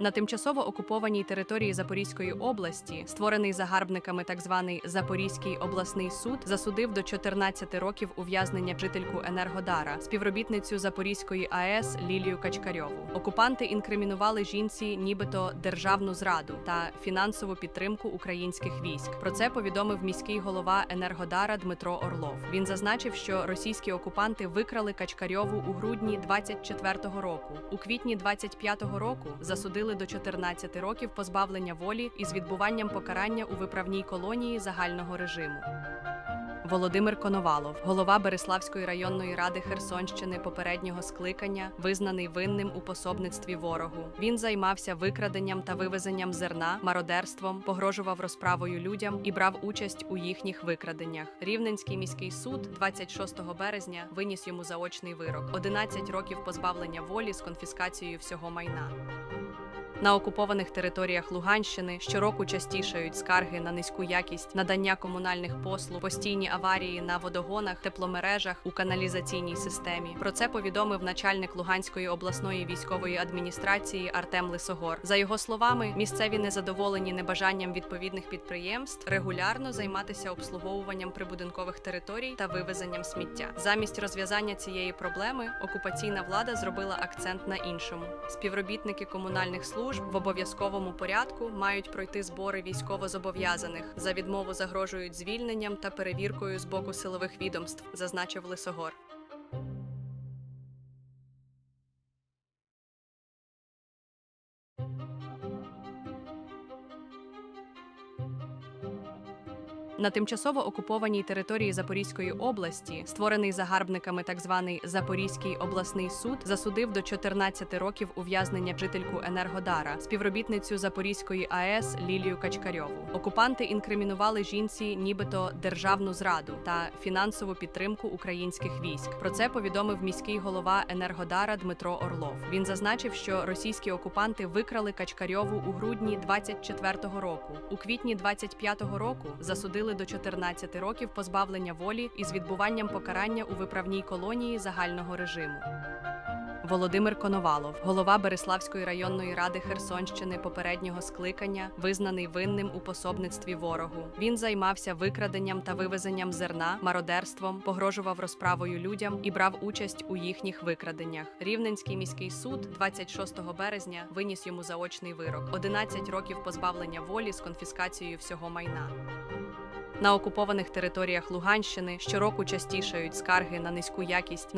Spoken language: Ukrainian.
На тимчасово окупованій території Запорізької області, створений загарбниками так званий Запорізький обласний суд, засудив до 14 років ув'язнення жительку Енергодара, співробітницю Запорізької АЕС Лілію Качкарьову. Окупанти інкримінували жінці, нібито державну зраду та фінансову підтримку українських військ. Про це повідомив міський голова Енергодара Дмитро Орлов. Він зазначив, що російські окупанти викрали Качкарьову у грудні 24-го року. У квітні 25-го року засудили до 14 років позбавлення волі із відбуванням покарання у виправній колонії загального режиму. Володимир Коновалов, голова Береславської районної ради Херсонщини попереднього скликання, визнаний винним у пособництві ворогу. Він займався викраденням та вивезенням зерна, мародерством, погрожував розправою людям і брав участь у їхніх викраденнях. Рівненський міський суд 26 березня виніс йому заочний вирок: 11 років позбавлення волі з конфіскацією всього майна. На окупованих територіях Луганщини щороку частішають скарги на низьку якість надання комунальних послуг, постійні аварії на водогонах, тепломережах у каналізаційній системі. Про це повідомив начальник Луганської обласної військової адміністрації Артем Лисогор. За його словами, місцеві незадоволені небажанням відповідних підприємств регулярно займатися обслуговуванням прибудинкових територій та вивезенням сміття. Замість розв'язання цієї проблеми окупаційна влада зробила акцент на іншому. Співробітники комунальних служб в обов'язковому порядку мають пройти збори військовозобов'язаних. За відмову загрожують звільненням та перевіркою з боку силових відомств, зазначив Лисогор. На тимчасово окупованій території Запорізької області, створений загарбниками так званий Запорізький обласний суд, засудив до 14 років ув'язнення жительку Енергодара, співробітницю Запорізької АЕС Лілію Качкарьову. Окупанти інкримінували жінці, нібито державну зраду та фінансову підтримку українських військ. Про це повідомив міський голова Енергодара Дмитро Орлов. Він зазначив, що російські окупанти викрали Качкарьову у грудні 24-го року. У квітні 25-го року засудили до 14 років позбавлення волі із відбуванням покарання у виправній колонії загального режиму. Володимир Коновалов, голова Береславської районної ради Херсонщини попереднього скликання, визнаний винним у пособництві ворогу. Він займався викраденням та вивезенням зерна, мародерством, погрожував розправою людям і брав участь у їхніх викраденнях. Рівненський міський суд 26 березня виніс йому заочний вирок: 11 років позбавлення волі з конфіскацією всього майна. На окупованих територіях Луганщини щороку частішають скарги на низьку якість